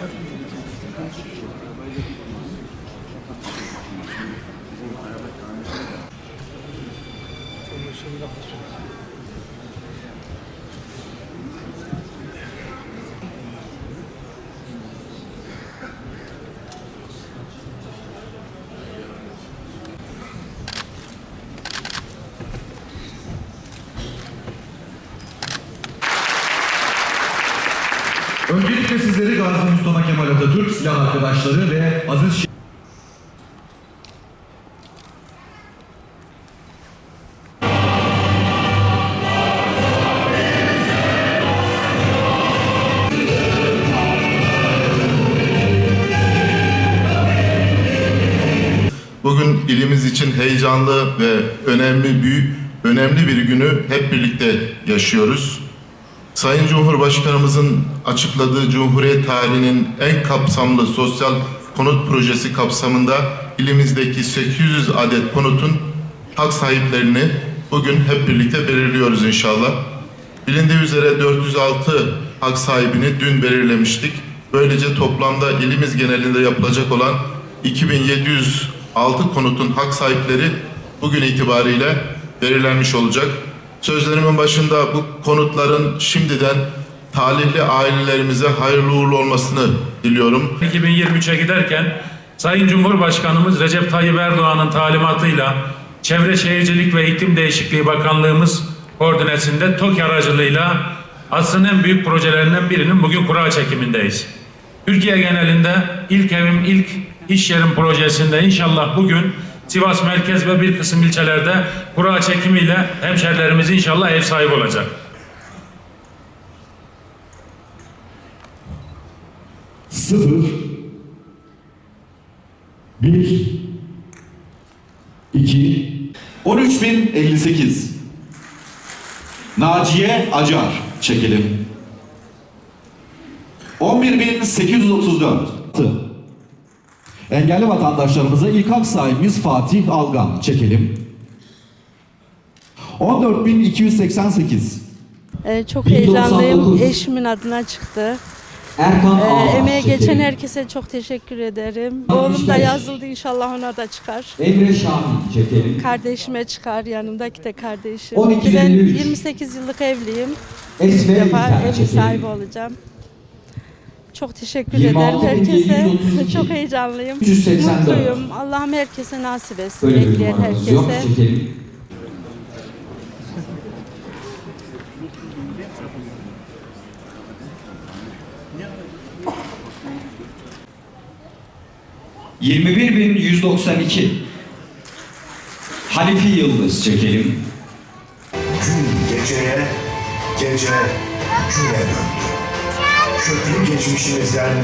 Bizim araba tamir Komisyonda basıyoruz. Öncelikle sizleri Gazi Mustafa Kemal Atatürk, silah arkadaşları ve aziz Bugün ilimiz için heyecanlı ve önemli büyük önemli bir günü hep birlikte yaşıyoruz. Sayın Cumhurbaşkanımızın açıkladığı Cumhuriyet tarihinin en kapsamlı sosyal konut projesi kapsamında ilimizdeki 800 adet konutun hak sahiplerini bugün hep birlikte belirliyoruz inşallah. Bilindiği üzere 406 hak sahibini dün belirlemiştik. Böylece toplamda ilimiz genelinde yapılacak olan 2706 konutun hak sahipleri bugün itibariyle belirlenmiş olacak. Sözlerimin başında bu konutların şimdiden talihli ailelerimize hayırlı uğurlu olmasını diliyorum. 2023'e giderken Sayın Cumhurbaşkanımız Recep Tayyip Erdoğan'ın talimatıyla Çevre Şehircilik ve İklim Değişikliği Bakanlığımız koordinesinde TOKİ aracılığıyla asrın en büyük projelerinden birinin bugün kura çekimindeyiz. Türkiye genelinde ilk evim ilk iş yerim projesinde inşallah bugün Sivas merkez ve bir kısım ilçelerde kura çekimiyle hemşerilerimiz inşallah ev sahibi olacak. sıfır, bir, iki, 13.058 Naciye Acar çekelim. 11.834 altı. Engelli vatandaşlarımıza ilk hak sahibimiz Fatih Algan çekelim. 14.288 Ee, çok 1099. heyecanlıyım. Eşimin adına çıktı. Erkan Ee, Ağar emeğe çekelim. geçen herkese çok teşekkür ederim. Oğlum da 65. yazıldı inşallah ona da çıkar. Emre Şahin çekelim. Kardeşime çıkar yanımdaki de kardeşim. 1253. Ben 28 yıllık evliyim. İlk Esmer defa İlker ev çekelim. sahibi olacağım. Çok teşekkür 26 ederim herkese. 732. Çok heyecanlıyım. 384. Mutluyum. Allah'ım herkese nasip etsin. Böyle bir numaramız yok herkese. çekelim. ...21.192 Hanifi Yıldız çekelim. Gün geceye, gece güne döndü. Köklü geçmişimizden